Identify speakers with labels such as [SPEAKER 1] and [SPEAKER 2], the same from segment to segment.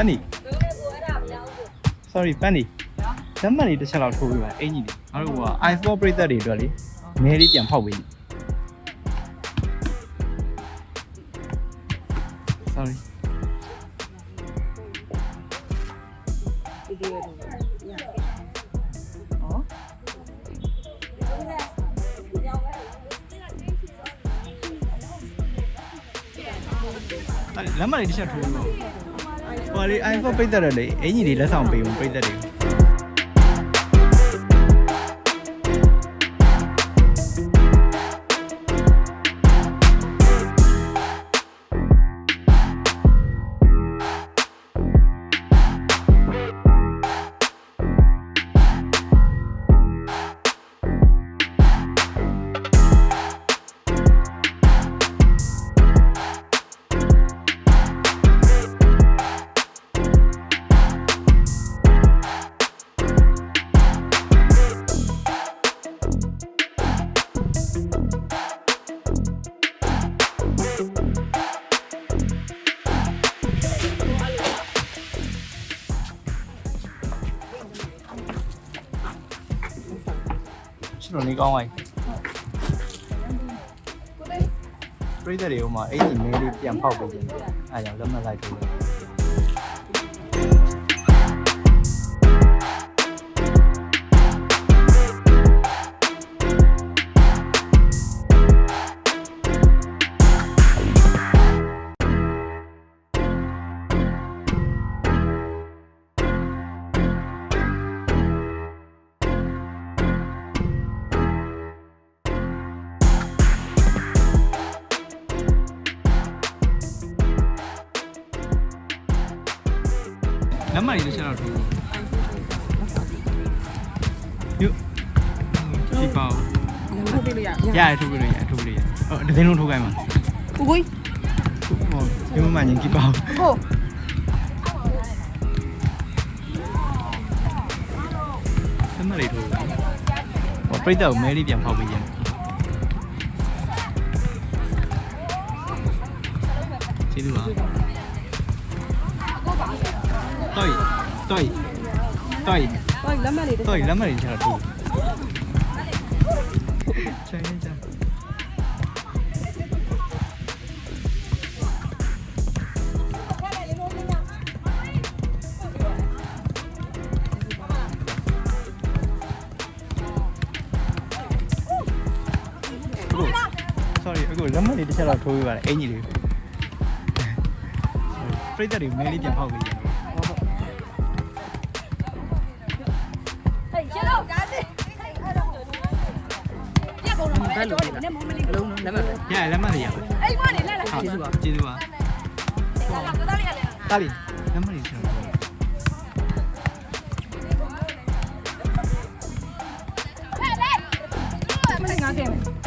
[SPEAKER 1] ပန်းနီ sorry ပန်းနီလက်မှတ်လေးတစ်ချက်လောက်ထိုးပေးပါအင်ကြီးလေးငါတို့က i4 ပရိသတ်တွေအတွက်လေမဲလေးပြန်ဖောက်ပေး sorry အဲ့လက်မှတ်လေးတစ်ချက်ထိုးပေးပါ ဟိုလေ i4 ပရိသတ်တွေလေအင်ကြီးလေးလက်ဆောင်ပေးမှုပရိသတ်တွေ ချစ်တော်နေကောင်းပါ යි ပရိသတ်တွေဟိုမှာအင်ကြီးမဲလေးပြန်ဖောက်ပေးခြင်းတယ်အဲဒါကြောင့်လက်မှတ်လိုက်ထိုး လက်မှတ်လေးတစ်ချက်တော့ထိုးယူဒီပေါ့
[SPEAKER 2] ဟုတ်ပြီလို့ရ
[SPEAKER 1] ရတယ်ထိုးပြီးလို့ရတယ်ထိုးပြီးလို့ရတယ်ဟိုဒီသိန်းလုံးထိုးခိုင်းပါ
[SPEAKER 2] ဦးကို
[SPEAKER 1] ဟိုဒီမှာညင်ဒီပေါ့
[SPEAKER 2] ကို
[SPEAKER 1] လက်မှတ်လေးထိုးဟိုပရိသတ်ကိုမဲလေးပြန်ဖောက်ပေးခြင်းကျေးဇူးပါ တိုင်တိုင်တိုင်
[SPEAKER 2] ဟိုလက်မလေးတစ်
[SPEAKER 1] တော့လက်မရင်းချတာတူချင်ချင်အခု sorry အခုလက်မလေးတစ်ချက်တော့ထိုးပြပါတယ်အင်ကြီးလေးပြိတ္တတွေမဲလေးပြန်ဖောက်ပေးတယ်
[SPEAKER 2] ဘက်လိုလေးလားအလုံးလုံးလက်မှတ်
[SPEAKER 1] ပဲညလက်မှတ်ရရပဲ
[SPEAKER 3] အဲ့မနေလာလာ
[SPEAKER 1] ကျေးဇူးပါကျေးဇူးပါတာလီလက်မှတ်ရချင်တ
[SPEAKER 2] ယ်ငါကဲမယ်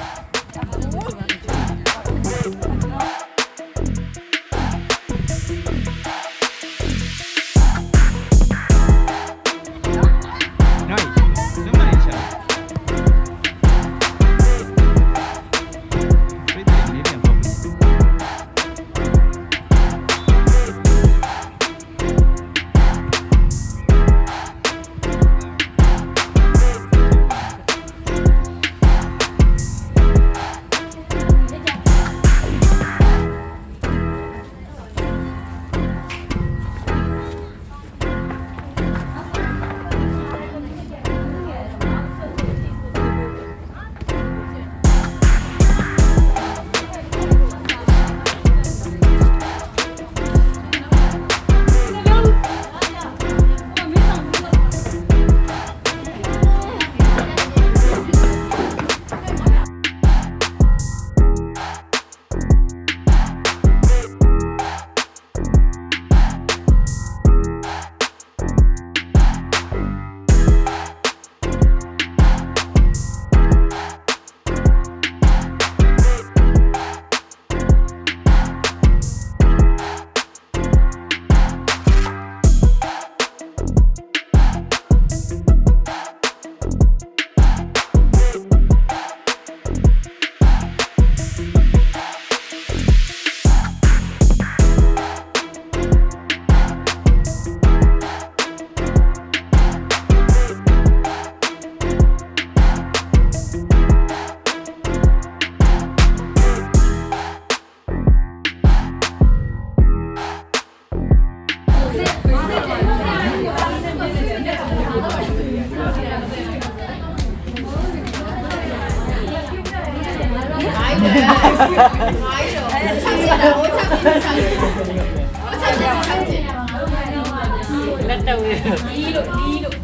[SPEAKER 1] လက်တော့ဒီလို
[SPEAKER 4] ဒီလို